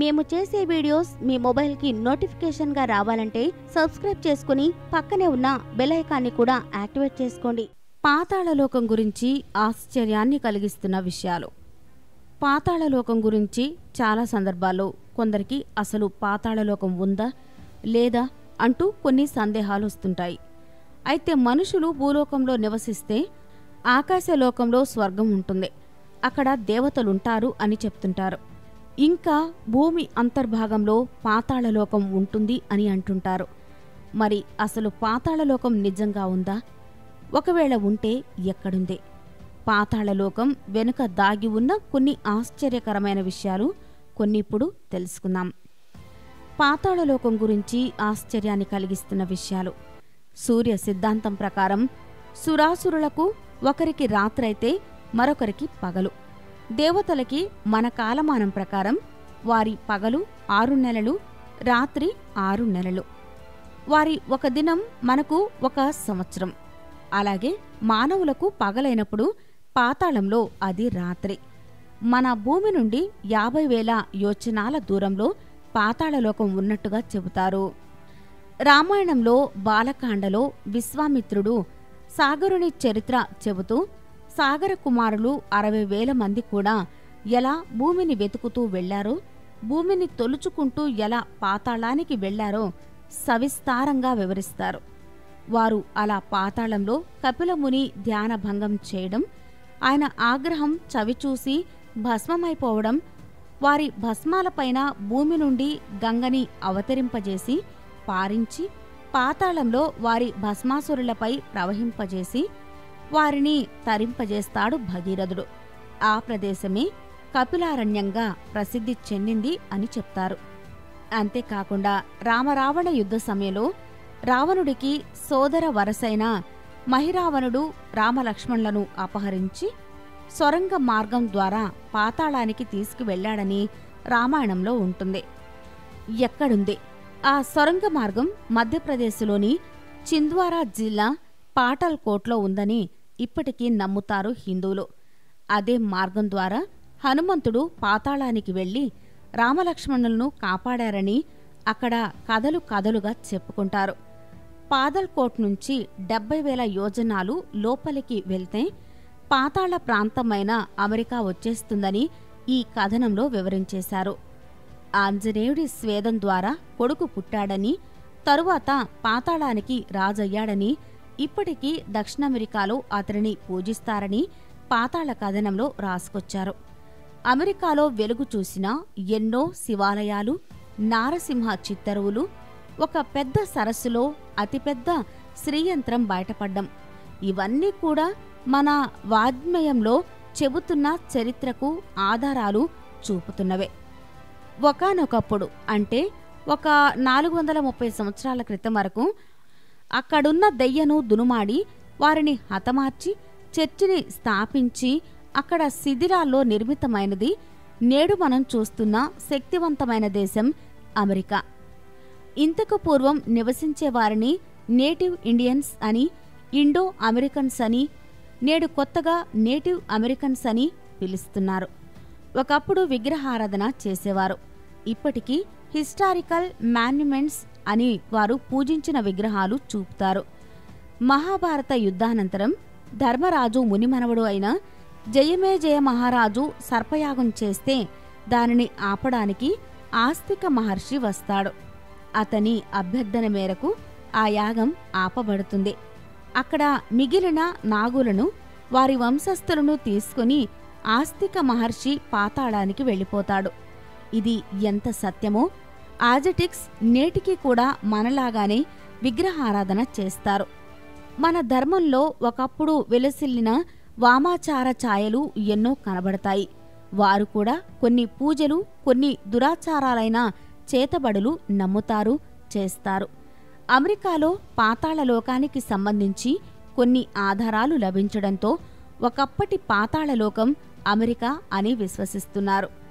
మేము చేసే వీడియోస్ మీ మొబైల్కి నోటిఫికేషన్గా రావాలంటే సబ్స్క్రైబ్ చేసుకుని పక్కనే ఉన్న బెల్ ఐకాన్ని కూడా యాక్టివేట్ చేసుకోండి. పాతాళలోకం గురించి ఆశ్చర్యాన్ని కలిగిస్తున్న విషయాలు. పాతాళలోకం గురించి చాలా సందర్భాల్లో కొందరికి అసలు పాతాళలోకం ఉందా లేదా అంటూ కొన్ని సందేహాలు వస్తుంటాయి. అయితే మనుషులు భూలోకంలో నివసిస్తే ఆకాశలోకంలో స్వర్గం ఉంటుంది. అక్కడ దేవతలుంటారు అని చెప్తుంటారు. ఇంకా భూమి అంతర్భాగంలో పాతాళలోకం ఉంటుంది అని అంటుంటారు. మరి అసలు పాతాళలోకం నిజంగా ఉందా? ఒకవేళ ఉంటే ఎక్కడుంది? పాతాళలోకం వెనుక దాగి ఉన్న కొన్ని ఆశ్చర్యకరమైన విషయాలు కొన్ని ఇప్పుడు తెలుసుకుందాం. పాతాళలోకం గురించి ఆశ్చర్యాన్ని కలిగిస్తున్న విషయాలు. సూర్య సిద్ధాంతం ప్రకారం సురాసురులకు ఒకరికి రాత్రైతే మరొకరికి పగలు. దేవతలకి మన కాలమానం ప్రకారం వారి పగలు ఆరు నెలలు రాత్రి ఆరు నెలలు. వారి ఒక దినం మనకు ఒక సంవత్సరం. అలాగే మానవులకు పగలైనప్పుడు పాతాళంలో అది రాత్రి. మన భూమి నుండి యాభై వేల యోచనాల దూరంలో పాతాళలోకం ఉన్నట్టుగా చెబుతారు. రామాయణంలో బాలకాండలో విశ్వామిత్రుడు సాగరుని చరిత్ర చెబుతూ సాగర కుమారులు అరవై వేల మంది కూడా ఎలా భూమిని వెతుకుతూ వెళ్ళారో భూమిని తొలుచుకుంటూ ఎలా పాతాళానికి వెళ్ళారో సవిస్తారంగా వివరిస్తారు. వారు అలా పాతాళంలో కపిలముని ధ్యానభంగం చేయడం ఆయన ఆగ్రహం చవిచూసి భస్మమైపోవడం వారి భస్మాలపైన భూమి నుండి గంగని అవతరింపజేసి పారించి పాతాళంలో వారి భస్మాసురులపై ప్రవహింపజేసి వారిని తరింపజేస్తాడు భగీరథుడు. ఆ ప్రదేశమే కపిలారణ్యంగా ప్రసిద్ధి చెందింది అని చెప్తారు. అంతేకాకుండా రామరావణ యుద్ధ సమయంలో రావణుడికి సోదర వరసైన మహిరావణుడు రామలక్ష్మణులను అపహరించి సొరంగ మార్గం ద్వారా పాతాళానికి తీసుకువెళ్ళాడని రామాయణంలో ఉంటుంది. ఎక్కడుంది? ఆ సొరంగ మార్గం మధ్యప్రదేశ్లోని చింద్వారా జిల్లా పాటల్కోట్లో ఉందని ఇప్పటికీ నమ్ముతారు హిందువులు. అదే మార్గం ద్వారా హనుమంతుడు పాతాళానికి వెళ్ళి రామలక్ష్మణులను కాపాడారని అక్కడ కథలు కథలుగా చెప్పుకుంటారు. పాదల్కోట్ నుంచి డెబ్బై వేల యోజనాలు లోపలికి వెళ్తే పాతాళ ప్రాంతమైన అమెరికా వచ్చేస్తుందని ఈ కథనంలో వివరించేశారు. ఆంజనేయుడి స్వేదం ద్వారా కొడుకు పుట్టాడని తరువాత పాతాళానికి రాజయ్యాడని ఇప్పటికీ దక్షిణామెరికాలో అతనిని పూజిస్తారని పాతాళ కథనంలో రాసుకొచ్చారు. అమెరికాలో వెలుగు చూసిన ఎన్నో శివాలయాలు నారసింహ చిత్తరువులు ఒక పెద్ద సరస్సులో అతిపెద్ద శ్రీయంత్రం బయటపడ్డం. ఇవన్నీ కూడా మన వాజ్మయంలో చెబుతున్న చరిత్రకు ఆధారాలు చూపుతున్నవే. ఒకనొకప్పుడు అంటే ఒక నాలుగు వందల ముప్పై సంవత్సరాల క్రితం వరకు అక్కడున్న దెయ్యను దునుమాడి వారిని హతమార్చి చర్చిని స్థాపించి అక్కడ శిథిరాల్లో నిర్మితమైనది నేడు మనం చూస్తున్న శక్తివంతమైన దేశం అమెరికా. ఇంతకు పూర్వం నివసించే వారిని నేటివ్ ఇండియన్స్ అని ఇండో అమెరికన్స్ అని నేడు కొత్తగా నేటివ్ అమెరికన్స్ అని పిలుస్తున్నారు. ఒకప్పుడు విగ్రహారాధన చేసేవారు. ఇప్పటికీ హిస్టారికల్ మాన్యుమెంట్స్ అని వారు పూజించిన విగ్రహాలు చూపుతారు. మహాభారత యుద్ధానంతరం ధర్మరాజు మునిమనవడు అయిన జయమే జయ మహారాజు సర్పయాగం చేస్తే దానిని ఆపడానికి ఆస్తిక మహర్షి వస్తాడు. అతని అభ్యర్థన మేరకు ఆ యాగం ఆపబడుతుంది. అక్కడ మిగిలిన నాగులను వారి వంశస్థులను తీసుకుని ఆస్తిక మహర్షి పాతాళానికి వెళ్ళిపోతాడు. ఇది ఎంత సత్యమో? ఆజటిక్స్ నేటికి కూడా మనలాగానే విగ్రహారాధన చేస్తారు. మన ధర్మంలో ఒకప్పుడు వెలసిల్లిన వామాచార ఛాయలు ఎన్నో కనబడతాయి. వారు కూడా కొన్ని పూజలు కొన్ని దురాచారాలైన చేతబడులు నమ్ముతారు చేస్తారు. అమెరికాలో పాతాళ లోకానికి సంబంధించి కొన్ని ఆధారాలు లభించడంతో ఒకప్పటి పాతాళలోకం అమెరికా అని విశ్వసిస్తున్నారు.